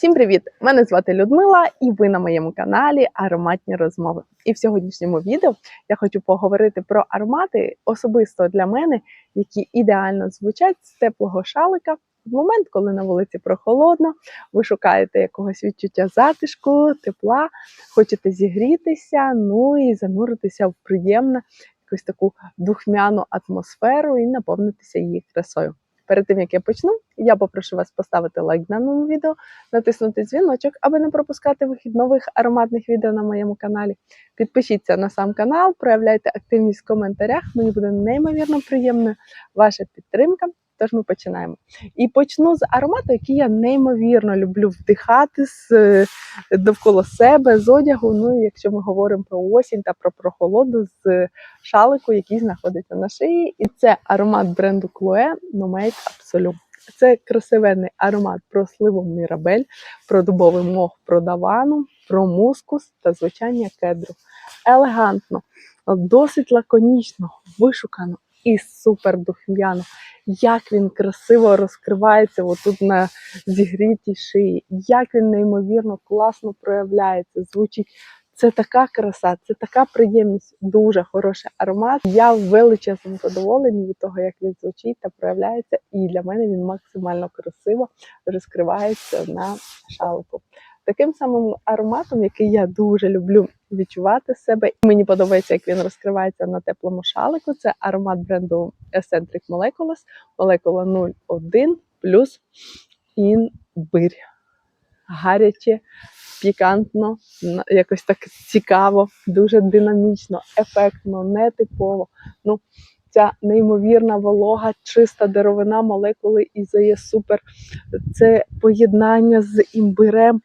Всім привіт! Мене звати Людмила, і ви на моєму каналі Ароматні розмови. І в сьогоднішньому відео я хочу поговорити про аромати особисто для мене, які ідеально звучать з теплого шалика. В момент, коли на вулиці прохолодно, ви шукаєте якогось відчуття затишку, тепла, хочете зігрітися, ну і зануритися в приємну якусь таку духмяну атмосферу і наповнитися її красою. Перед тим як я почну, я попрошу вас поставити лайк даному відео, натиснути дзвіночок, аби не пропускати вихід нових ароматних відео на моєму каналі. Підпишіться на сам канал, проявляйте активність в коментарях. Мені буде неймовірно приємна ваша підтримка. Тож ми починаємо. І почну з аромату, який я неймовірно люблю вдихати з е, довкола себе, з одягу. Ну якщо ми говоримо про осінь та про прохолоду з шалику, який знаходиться на шиї. І це аромат бренду Chloe No Make Absolute. Це красивенний аромат про сливу мірабель, про дубовий мох, про давану, про мускус та звучання кедру. Елегантно, досить лаконічно, вишукано і супер духм'яно. Як він красиво розкривається отут на зігрітій шиї, як він неймовірно класно проявляється, звучить. Це така краса, це така приємність, дуже хороший аромат. Я в задоволенні від того, як він звучить та проявляється. І для мене він максимально красиво розкривається на шалику. Таким самим ароматом, який я дуже люблю відчувати себе, мені подобається, як він розкривається на теплому шалику. Це аромат бренду Eccentric Molecules, молекула 01 плюс імбирь. Гаряче, пікантно, якось так цікаво, дуже динамічно, ефектно, нетипово. Ну, ця неймовірна волога, чиста деревина молекули ізоє супер. Це поєднання з імбирем,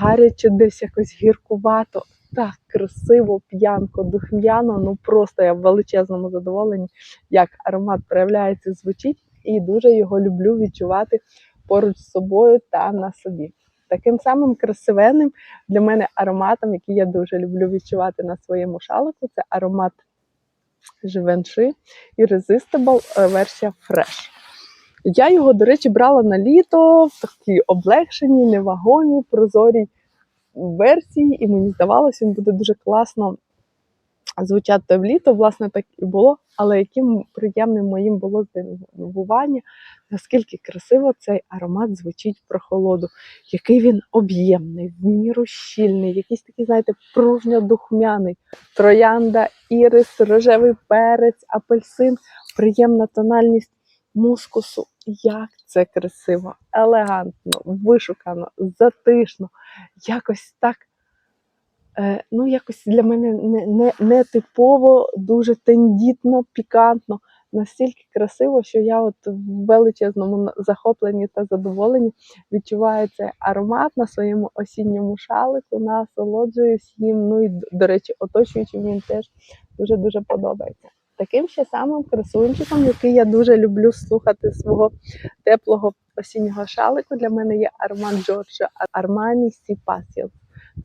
гаряче десь якось гіркувато. Так красиво, п'янко, духм'яно. Ну просто я в величезному задоволенні, як аромат проявляється, звучить, і дуже його люблю відчувати поруч з собою та на собі. Таким самим красивенним для мене ароматом, який я дуже люблю відчувати на своєму шалику, це аромат Givenchy Irresistible е, версія Fresh. Я його, до речі, брала на літо в такій облегшеній, невагомій, прозорій версії, і мені здавалося, він буде дуже класно звучати літо. Власне, так і було. Але яким приємним моїм було здивування, наскільки красиво цей аромат звучить в прохолоду, який він об'ємний, в міру щільний, якийсь такий, знаєте, пружньо-духмяний. Троянда, ірис, рожевий перець, апельсин, приємна тональність мускусу. Як це красиво, елегантно, вишукано, затишно, якось так. Е, Ну, якось для мене не, не, не типово, дуже тендітно, пікантно, настільки красиво, що я от в величезному захопленні та задоволенні відчуваю цей аромат на своєму осінньому шалику, насолоджуюсь їм. Ну і, до речі, оточуючим він теж дуже-дуже подобається. Таким ще самим красунчиком, який я дуже люблю слухати свого теплого осіннього шалику, для мене є аромат Джорджа Армані Сі Пасіл.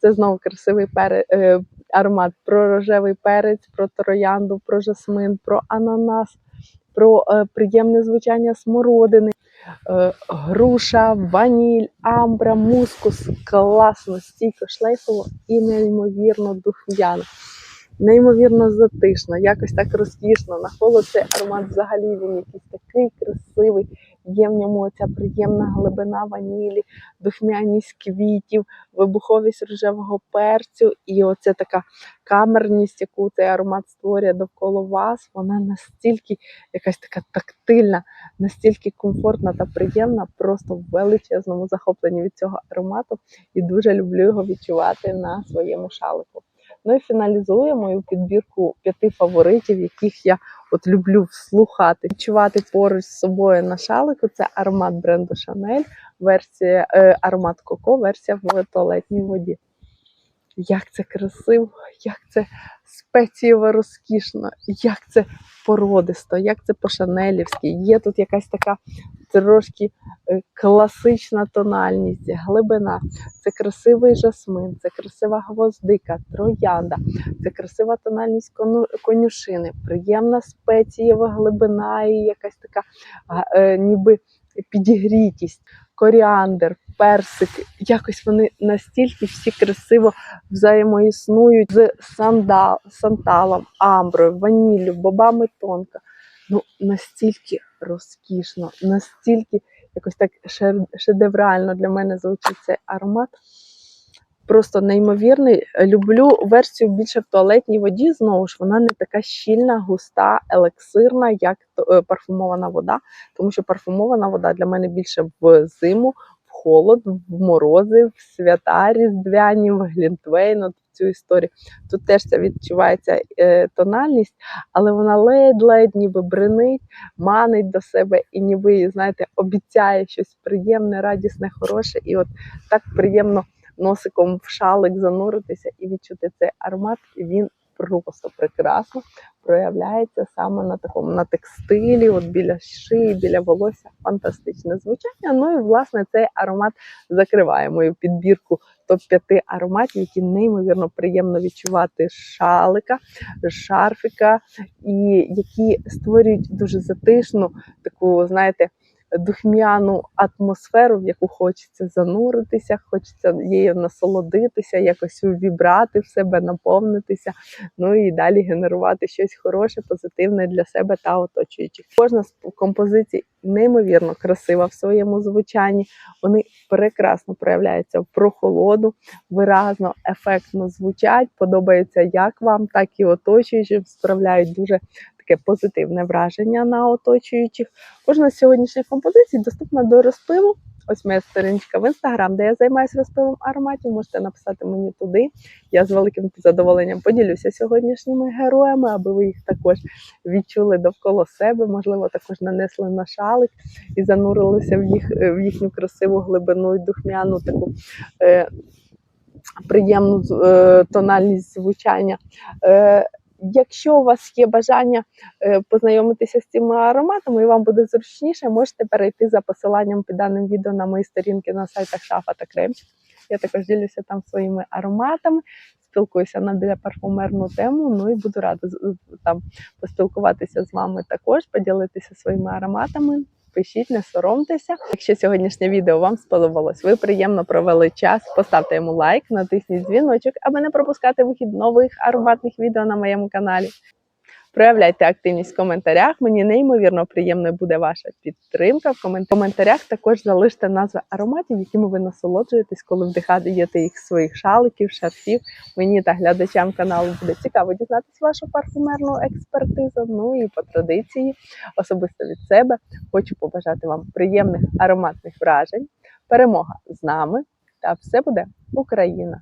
Це знову красивий пере, е, аромат про рожевий перець, про троянду, про жасмин, про ананас, про е, приємне звучання смородини, е, груша, ваніль, амбра, мускус. Класно, стійко, шлейфово і неймовірно духм'яно. Неймовірно затишно, якось так розкішно. Навколо цей аромат взагалі він якийсь такий красивий. Є в ньому оця приємна глибина ванілі, духмяність квітів, вибуховість рожевого перцю, і оця така камерність, яку цей аромат створює довкола вас, вона настільки якась така тактильна, настільки комфортна та приємна, просто в величезному захопленні від цього аромату і дуже люблю його відчувати на своєму шалику. Ну і фіналізує мою підбірку п'яти фаворитів, яких я от люблю слухати, відчувати поруч з собою на шалику. Це аромат бренду Шанель, версія е, аромат Коко, версія в туалетній воді. Як це красиво, як це спецієво розкішно, як це породисто, як це по-шанелівськи. Є тут якась така трошки е, класична тональність, глибина. Це красивий жасмин, це красива гвоздика, троянда, це красива тональність конюшини, приємна спецієва глибина і якась така е, ніби підігрітість. Коріандр, персик. Якось вони настільки всі красиво взаємоіснують з сандал, санталом, амброю, ваніллю, бобами тонка. Ну, настільки розкішно, настільки якось так шедеврально для мене звучить цей аромат. Просто неймовірний. Люблю версію більше в туалетній воді. Знову ж вона не така щільна, густа, елексирна, як е, парфумована вода. Тому що парфумована вода для мене більше в зиму, в холод, в морози, в свята різдвяні, в глінтвейн, от в цю історію. Тут теж це відчувається е, тональність, але вона ледь-ледь ніби бринить, манить до себе і ніби, знаєте, обіцяє щось приємне, радісне, хороше. І от так приємно носиком в шалик зануритися і відчути цей аромат. Він просто прекрасно проявляється саме на такому на текстилі, от біля шиї, біля волосся. Фантастичне звучання. Ну і власне цей аромат закриває мою підбірку топ-5 ароматів, які неймовірно приємно відчувати шалика, шарфіка, і які створюють дуже затишну таку, знаєте. Духмяну атмосферу, в яку хочеться зануритися, хочеться її насолодитися, якось увібрати в себе, наповнитися, ну і далі генерувати щось хороше, позитивне для себе та оточуючих. Кожна з композицій неймовірно красива в своєму звучанні. Вони прекрасно проявляються в прохолоду, виразно, ефектно звучать. Подобається як вам, так і оточуючим. Справляють дуже таке позитивне враження на оточуючих. Кожна з сьогоднішніх композицій доступна до розпилу. Ось моя сторінка в інстаграм, де я займаюся розпилом ароматів. Можете написати мені туди. Я з великим задоволенням поділюся сьогоднішніми героями, аби ви їх також відчули довкола себе, можливо, також нанесли на шалик і занурилися в їх в їхню красиву глибину і духмяну таку е, приємну е, тональність звучання. Е, Якщо у вас є бажання е, познайомитися з цими ароматами і вам буде зручніше, можете перейти за посиланням під даним відео на мої сторінки на сайтах Шафа та Кремчик. Я також ділюся там своїми ароматами, спілкуюся на біля парфумерну тему. Ну і буду рада там поспілкуватися з вами також, поділитися своїми ароматами. Пишіть, не соромтеся. Якщо сьогоднішнє відео вам сподобалось, ви приємно провели час. Поставте йому лайк, натисніть дзвіночок, аби не пропускати вихід нових ароматних відео на моєму каналі. Проявляйте активність в коментарях. Мені неймовірно приємною буде ваша підтримка. В коментарях також залиште назви ароматів, якими ви насолоджуєтесь, коли вдихаєте їх своїх шаликів, шарфів. Мені та глядачам каналу буде цікаво дізнатися вашу парфумерну експертизу. Ну і по традиції, особисто від себе, хочу побажати вам приємних ароматних вражень. Перемога з нами! Та все буде Україна!